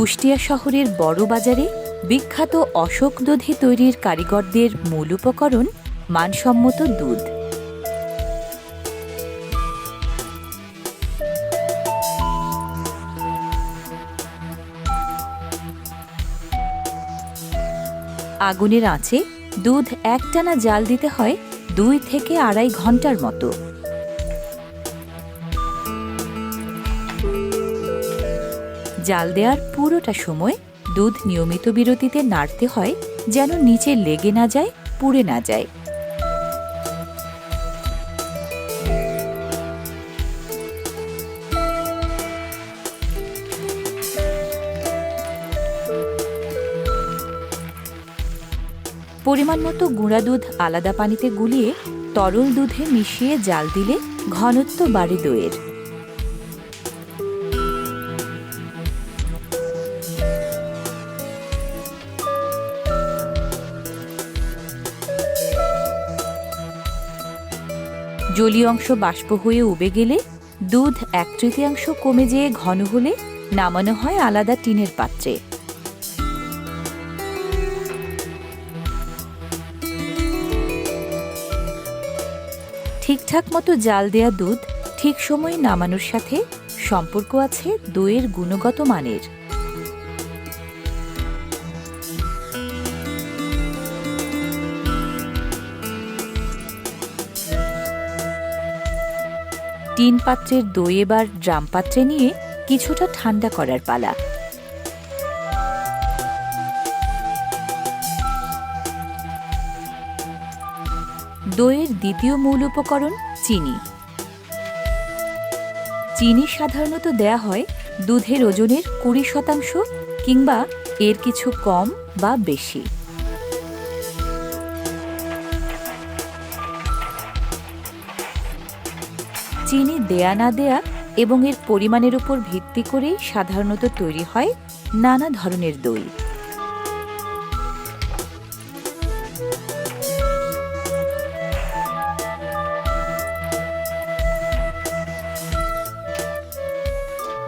কুষ্টিয়া শহরের বড় বাজারে বিখ্যাত অশোক দধি তৈরির কারিগরদের মূল উপকরণ মানসম্মত দুধ। আগুনের আঁচে দুধ একটানা জাল দিতে হয় দুই থেকে আড়াই ঘণ্টার মতো। জাল দেওয়ার পুরোটা সময় দুধ নিয়মিত বিরতিতে নাড়তে হয় যেন নিচে লেগে না যায়, পুড়ে না যায়। পরিমাণ মতো গুঁড়া দুধ আলাদা পানিতে গুলিয়ে তরল দুধে মিশিয়ে জাল দিলে ঘনত্ব বাড়ে দইয়ের। জলীয় অংশ বাষ্প হয়ে উবে গেলে দুধ এক তৃতীয়াংশ কমে যেয়ে ঘন হলে নামানো হয় আলাদা টিনের পাত্রে। ঠিকঠাক মতো জাল দেয়া দুধ ঠিক সময়ে নামানোর সাথে সম্পর্ক আছে দইয়ের গুণগত মানের। টিন পাত্রের দই এবার ড্রাম পাত্রে নিয়ে কিছুটা ঠান্ডা করার পালা। দইয়ের দ্বিতীয় মূল উপকরণ চিনি। চিনি সাধারণত দেয়া হয় দুধের ওজনের কুড়ি শতাংশ কিংবা এর কিছু কম বা বেশি। চিনি দেয়া না দেয়া এবং এর পরিমাণের উপর ভিত্তি করেই সাধারণত তৈরি হয় নানা ধরনের দই।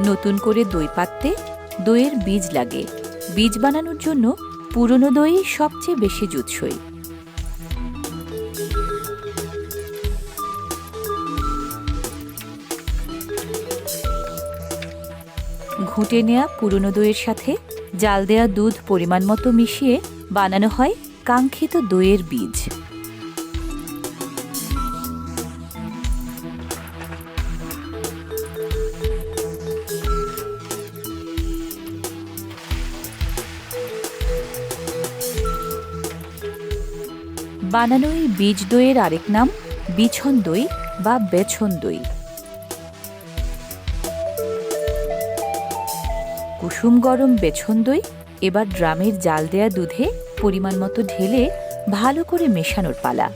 নতুন করে দই পাততে দইয়ের বীজ লাগে। বীজ বানানোর জন্য পুরনো দই সবচেয়ে বেশি জুৎসই। ঘুঁটে নেয়া পুরনো দইয়ের সাথে জাল দেয়া দুধ পরিমাণ মতো মিশিয়ে বানানো হয় কাঙ্ক্ষিত দইয়ের বীজ। বানানো এই বীজ দইয়ের আরেক নাম বিছন দই বা বেছন দই। কুসুম গরম বেছন দই, এবার ড্রামের জাল দেয়া দুধে পরিমাণ মতো ঢেলে ভালো করে মেশানোর পালা।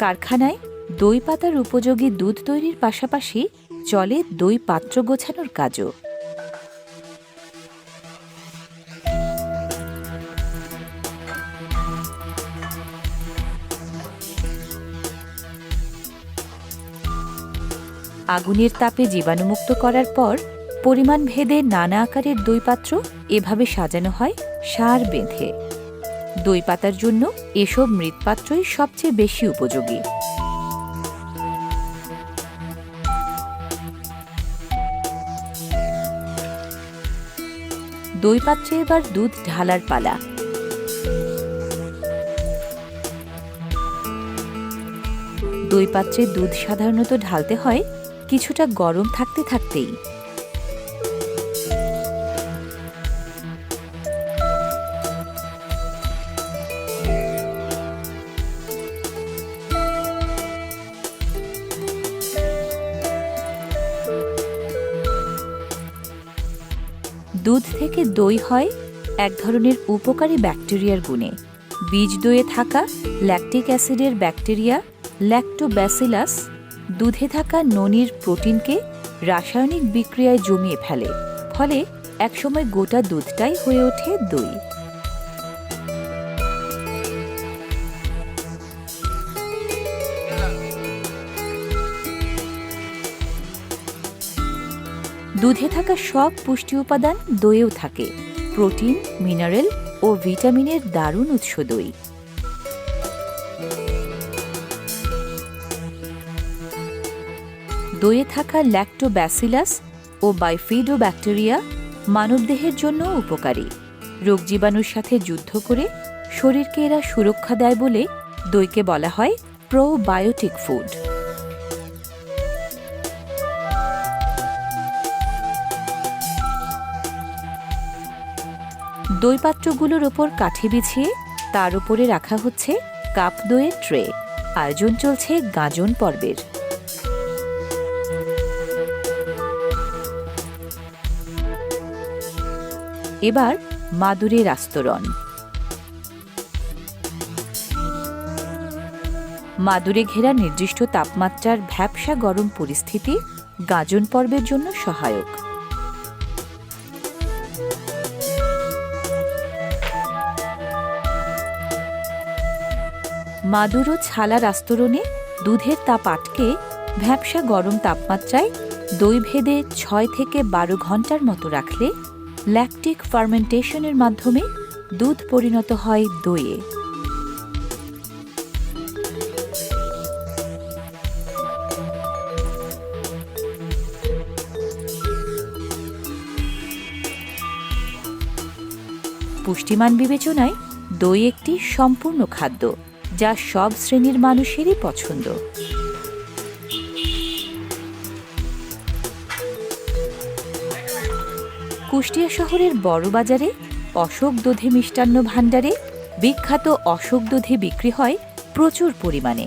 কারখানায় দই পাতার উপযোগী দুধ তৈরির পাশাপাশি চলে দই পাত্র গোছানোর কাজও। আগুনের তাপে জীবাণুমুক্ত করার পর পরিমাণ ভেদে নানা আকারের দই পাত্র এভাবে সাজানো হয় সার বেঁধে। দই পাতার জন্য এসব মৃৎপাত্রই সবচেয়ে বেশি উপযোগী। দই পাত্রে এবার দুধ ঢালার পালা। দই পাত্রে দুধ সাধারণত ঢালতে হয় কিছুটা গরম থাকতে থাকতেই। দুধ থেকে দই হয় এক ধরনের উপকারী ব্যাকটেরিয়ার গুণে। বীজ দইয়ে থাকা ল্যাকটিক অ্যাসিডের ব্যাকটেরিয়া ল্যাক্টোব্যাসিলাস দুধে থাকা ননির প্রোটিনকে রাসায়নিক বিক্রিয়ায় জমিয়ে ফেলে, ফলে একসময় গোটা দুধটাই হয়ে ওঠে দই। দুধে থাকা সব পুষ্টি উপাদান দইয়েও থাকে, প্রোটিন, মিনারেল ও ভিটামিনের দারুণ উৎস দই। দইয়ে থাকা ল্যাক্টোব্যাসিলাস ও বাইফিডো ব্যাকটেরিয়া মানবদেহের জন্য উপকারী। রোগ জীবাণুর সাথে যুদ্ধ করে শরীরকে এরা সুরক্ষা দেয় বলে দইকে বলা হয় প্রোবায়োটিক ফুড দই পাত্রগুলোর ওপর কাঠি বিছিয়ে তার উপরে রাখা হচ্ছে কাপ দইয়ের ট্রে। আয়োজন চলছে গাজন পর্বের। এবার মাদুরের আস্তরণ মাদুরে ঘেরা নির্দিষ্ট তাপমাত্রার ভ্যাবসা গরম পরিস্থিতি গাজন পর্বের জন্য সহায়ক। মাদুর ও ছালার আস্তরণে দুধের তাপ আটকে ভ্যাবসা গরম তাপমাত্রায় দই ভেদে ছয় থেকে বারো ঘণ্টার মতো রাখলে ল্যাকটিক ফার্মেন্টেশনের মাধ্যমে দুধ পরিণত হয় দইয়ে। পুষ্টিমান বিবেচনায় দই একটি সম্পূর্ণ খাদ্য, যা সব শ্রেণির মানুষেরই পছন্দ। কুষ্টিয়া শহরের বড় বাজারে অশোক দধি মিষ্টান্ন ভাণ্ডারে বিখ্যাত অশোক দধি বিক্রি হয় প্রচুর পরিমাণে।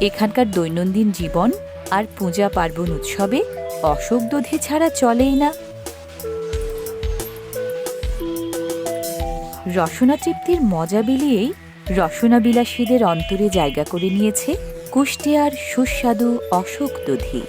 এখানকার দৈনন্দিন জীবন আর পূজা পার্বণ উৎসবে অশোক দধি ছাড়া চলেই না। রসনা তৃপ্তির মজা বিলিয়েই রসনা বিলাসীদের অন্তরে জায়গা করে নিয়েছে কুষ্টিয়ার সুস্বাদু অশোক দধি।